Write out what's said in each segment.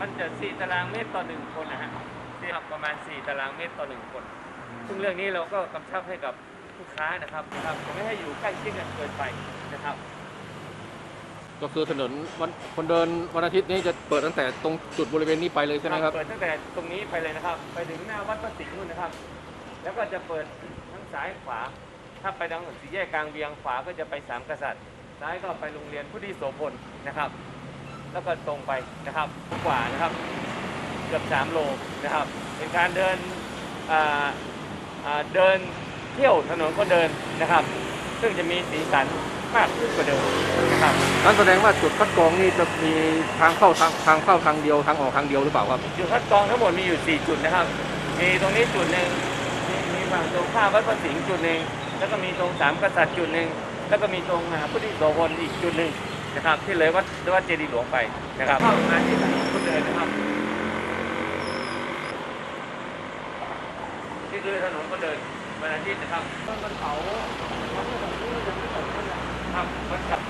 มันจะ 4 ตารางเมตรต่อหนึ่งคนนะฮะนี่ครับประมาณ 4 ตารางเมตรต่อหนึ่งคน ซึ่งเรื่องนี้เราก็กำชับให้กับลูกค้านะครับนะครับไม่ให้อยู่ใกล้ชิดกันเกินไปนะครับ ก็คือถนนวันคนเดินวันอาทิตย์นี้จะเปิดตั้งแต่ตรงจุดบริเวณนี้ไปเลยใช่ไหมครับ เปิดตั้งแต่ตรงนี้ไปเลยนะครับ ไปถึงหน้าวัดพระสิงห์นู่นนะครับ แล้วก็จะเปิดทั้งซ้ายขวา ถ้าไปทางสี่แยกกลางเวียงขวาก็จะไปสามกษัตริย์ ซ้ายก็ไปโรงเรียนพุทธิโสพลนะครับ แล้วก็ตรงไปนะครับกว่านะครับเกือบ3โลนะครับ เป็นการเดินอ่าอ่าเดินเที่ยวถนนคนเดินนะครับ ซึ่งจะมีสีสันมากขึ้นกว่าเดิมนะครับนั่นแสดงว่าจุดคัดกรองนี่จะมีทางเข้าทางทางเข้าทางเดียวทางออกทางเดียวหรือเปล่าครับจุดคัดกรองทั้งหมดมีอยู่ 4 จุดนะครับ มีตรงนี้จุดหนึ่งมีมีฝั่งตรงข้ามวัดพระสิงห์จุดหนึ่งแล้วก็มีตรงสามกษัตริย์จุดหนึ่งแล้วก็มีตรงอ่าพุทธิโสพลอีกจุดหนึ่ง นะครับ ที่เลยวัดวัดเจดีย์หลวงไปนะครับเข้ามาที่ถนนคนเดินนะครับนี่คือถนนคนเดินวันอาทิตย์นะครับต้นวันเสาร์วันพฤหัสนี้จะไม่ตกเท่าไหร่ครับวันเส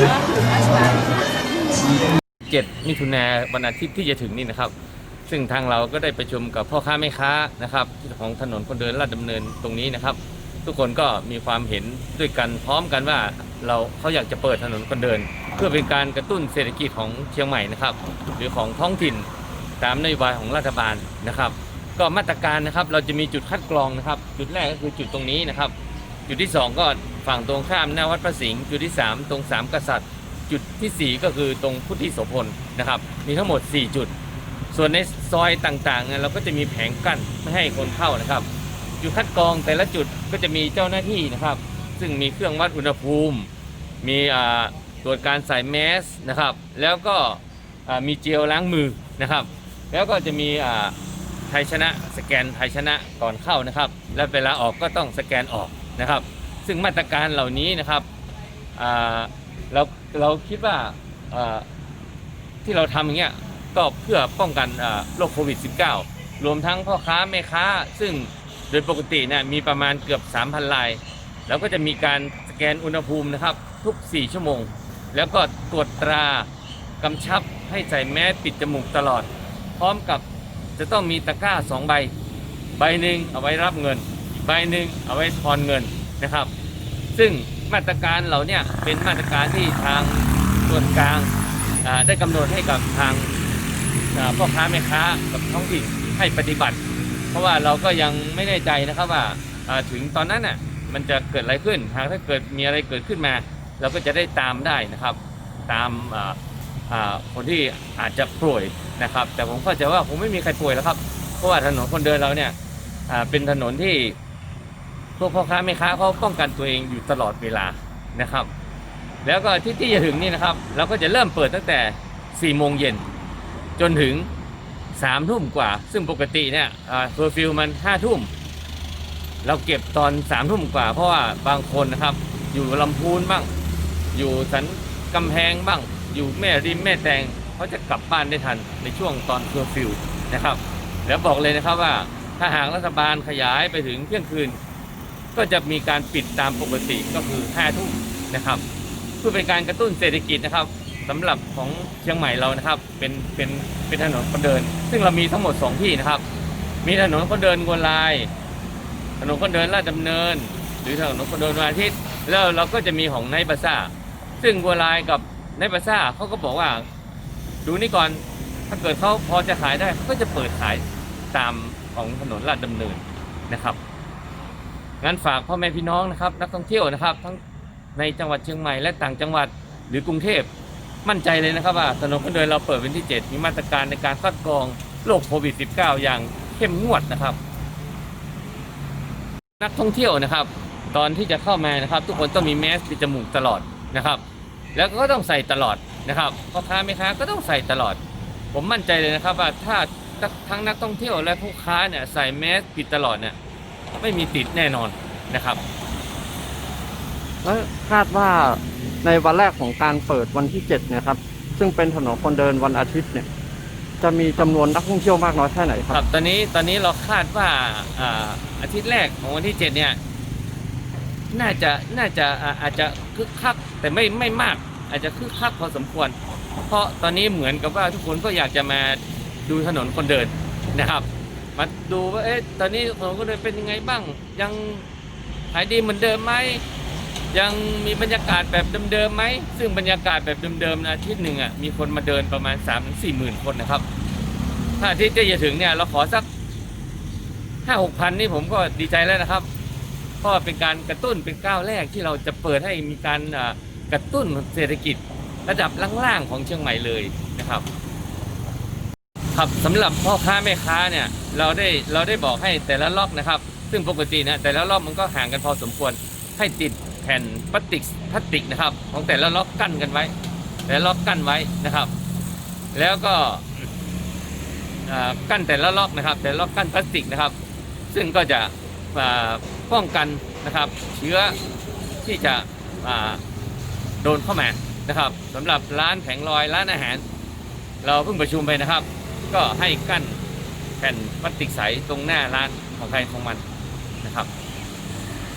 7มิถุนาวันอาทิตย์ที่จะถึงนี่นะครับ ซึ่งทางเราก็ได้ประชุมกับพ่อค้าแม่ค้านะครับของถนนคนเดินลาดดำเนินตรงนี้นะครับ ทุกคนก็มีความเห็นด้วยกันพร้อมกันว่าเราเขาอยากจะเปิดถนนคนเดิน เพื่อเป็นการกระตุ้นเศรษฐกิจของเชียงใหม่นะครับ หรือของท้องถิ่นตามนโยบายของรัฐบาลนะครับกก็มาตรการนะครับเราจะมีจุดคัดกรองนะครับ จุดแรกก็คือจุดตรงนี้นะครับ จุดที่ 2 ก็ฝั่งตรงข้ามหน้าวัดพระสิงห์จุดที่ 3 ตรงสามกษัตริย์ จุดทีสี่ 4 ก็คือตรงพุทธิโสพลนะครับ มีทั้งหมด 4 จุด ส่วนในซอยต่างๆเนี่ยเราก็จะมีแผงกั้นไม่ให้คนเข้านะครับ จุดคัดกรองแต่ละจุดก็จะมีเจ้าหน้าที่นะครับ ซึ่งมีเครื่องวัดอุณหภูมิ มีอ่าตรวจการใส่แมสนะครับ แล้วก็มีเจลล้างมือนะครับ แล้วก็จะมีอ่าไทยชนะสแกนไทยชนะก่อนเข้านะครับ และเวลาออกก็ต้องสแกนออก นะครับ ซึ่งมาตรการเหล่านี้นะครับเราเราคิดว่าที่เราทำอย่างเงี้ยก็เพื่อป้องกันโรคโควิด -19 รวมทั้งพ่อค้าแม่ค้า ซึ่งโดยปกติเนี่ยมีประมาณเกือบ 3,000ราย แล้วก็จะมีการสแกนอุณหภูมินะครับ ทุก 4 ชั่วโมง แล้วก็ตรวจตรากำชับให้ใส่แมสปิดจมูกตลอด พร้อมกับจะต้องมีตะกร้า 2 ใบ ใบหนึ่งเอาไว้รับเงิน บหนึ่งเอาไว้ทอนเงินนะครับ ซึ่งมาตรการเหล่าเนี้เป็นมาตรการที่ทางส่วนกลางได้กำหนดให้กับทางพ่อค้าแม่ค้ากับท้องถิ่นให้ปฏิบัติ เพราะว่าเราก็ยังไม่แน่ใจนะครับว่าถึงตอนนั้นน่ะมันจะเกิดอะไรขึ้นหากถ้าเกิดมีอะไรเกิดขึ้นมา เราก็จะได้ตามได้นะครับ ตามคนที่อาจจะป่วยนะครับ แต่ผมเข้าใจว่าคงไม่มีใครป่วยแล้วครับ เพราะว่าถนนคนเดินเราเนี่ยเป็นถนนที่ พวกพ่อค้าแม่ค้าเขาป้องกันตัวเองอยู่ตลอดเวลานะครับ แล้วก็ที่ที่จะถึงนี่นะครับ เราก็จะเริ่มเปิดตั้งแต่4โมงเย็นจนถึง3ทุ่มกว่า ซึ่งปกติเนี่ยเคอร์ฟิวมัน5ทุ่มเราเก็บตอน3ามทุ่มกว่า เพราะว่าบางคนนะครับ อยู่ลำพูนบ้าง อยู่สันกำแพงบ้าง อยู่แม่ริมแม่แตงเขาจะกลับบ้านได้ทันในช่วงตอนเคอร์ฟิวนะครับ แล้วบอกเลยนะครับว่าถ้าหากรัฐบาลขยายไปถึงเที่ยงคืน ก็จะมีการปิดตามปกติก็คือ5ทุ่มนะครับ เพื่อเป็นการกระตุ้นเศรษฐกิจนะครับสำหรับของเชียงใหม่เรานะครับ เป็นเป็นเป็นถนนคนเดิน ซึ่งเรามีทั้งหมด 2 ที่นะครับ มีถนนคนเดินกวนลาย ถนนคนเดินลาดดำเนิน หรือถนนคนเดินวันอาทิตย์แล้วเราก็จะมีของไนท์บาซ่าซึ่งบัวลายกับไนท์บาซ่าเขาก็บอกว่าดูนี่ก่อนถ้าเกิดเขาพอจะขายได้เขาก็จะเปิดขายตามของถนนลาดดำเนินนะครับ งั้นฝากพ่อแม่พี่น้องนะครับ นักท่องเที่ยวนะครับ ทั้งในจังหวัดเชียงใหม่และต่างจังหวัดหรือกรุงเทพมั่นใจเลยนะครับว่าถนนคนเดินเราเปิดเป็นที่ 7 มีมาตรการในการคัดกรองโรคโควิด -19 อย่างเข้มงวดนะครับ นักท่องเที่ยวนะครับ ตอนที่จะเข้ามานะครับ ทุกคนต้องมีแมสปิดจมูกตลอดนะครับ แล้วก็ต้องใส่ตลอดนะครับพ่อค้าแม่ค้าก็ต้องใส่ตลอด ผมมั่นใจเลยนะครับว่าถ้าทั้งนักท่องเที่ยวและผู้ค้าเนี่ยใส่แมสปิดตลอดเนี่ย ไม่มีติดแน่นอนนะครับ แล้วคาดว่าในวันแรกของการเปิดวันที่7เนี่ยครับ ซึ่งเป็นถนนคนเดินวันอาทิตย์เนี่ย จะมีจำนวนนักท่องเที่ยวมากน้อยแค่ไหนคครัรับบตอนนี้ตอนนี้เราคาดว่าอ่าอาทิตย์แรกของวันที่เจ็ดเนี่ยน่าจะน่าจะอ่าอาจจะคึกคักแต่ไม่ไม่มาก อาจจะคึกคักพอสมควร เพราะตอนนี้เหมือนกับว่าทุกคนก็อยากจะมาดูถนนคนเดินนะครับ มาดูว่าเอ๊ะตอนนี้ถนนคนเดินเป็นยังไงบ้าง ยังขายดีเหมือนเดิมไหมยังมีบรรยากาศแบบเดิมๆไหมซึ่งบรรยากาศแบบเดิมๆนะอาทิตย์หนึ่งอะมีคนมาเดินประมาณ3ามถึงสี่หมื่นคนนะครับ ถ้าอาทิตย์จะถึงเนี่ยเราขอสักห้าหกพันนี่ผมก็ดีใจแล้วนะครับเพราะเป็นการกระตุ้นเป็นก้าวแรกที่เราจะเปิดให้มีการกระตุ้นเศรษฐกิจระดับล่างๆของเชียงใหม่เลยนะครับ ครับสำหรับพ่อค้าแม่ค้าเนี่ยเราได้เราได้บอกให้แต่ละล็อกนะครับ ซึ่งปกติเนี่ยแต่ละล็อกมันก็ห่างกันพอสมควรให้ติดแผ่นพลาสติกพลาสติกนะครับ ของแต่ละล็อกกั้นกันไว้ แต่ละล็อกกั้นไว้นะครับ แล้วก็กั้นแต่ละล็อกนะครับ แต่ละล็อกกั้นพลาสติกนะครับ ซึ่งก็จะป้องกันนะครับ เชื้อที่จะโดนเข้ามานะครับสำหรับร้านแผงลอยร้านอาหาร เราเพิ่งประชุมไปนะครับ ก็ให้กั้นแผ่นพลาสติกใสตรงหน้าร้านของใครของมันนะครับ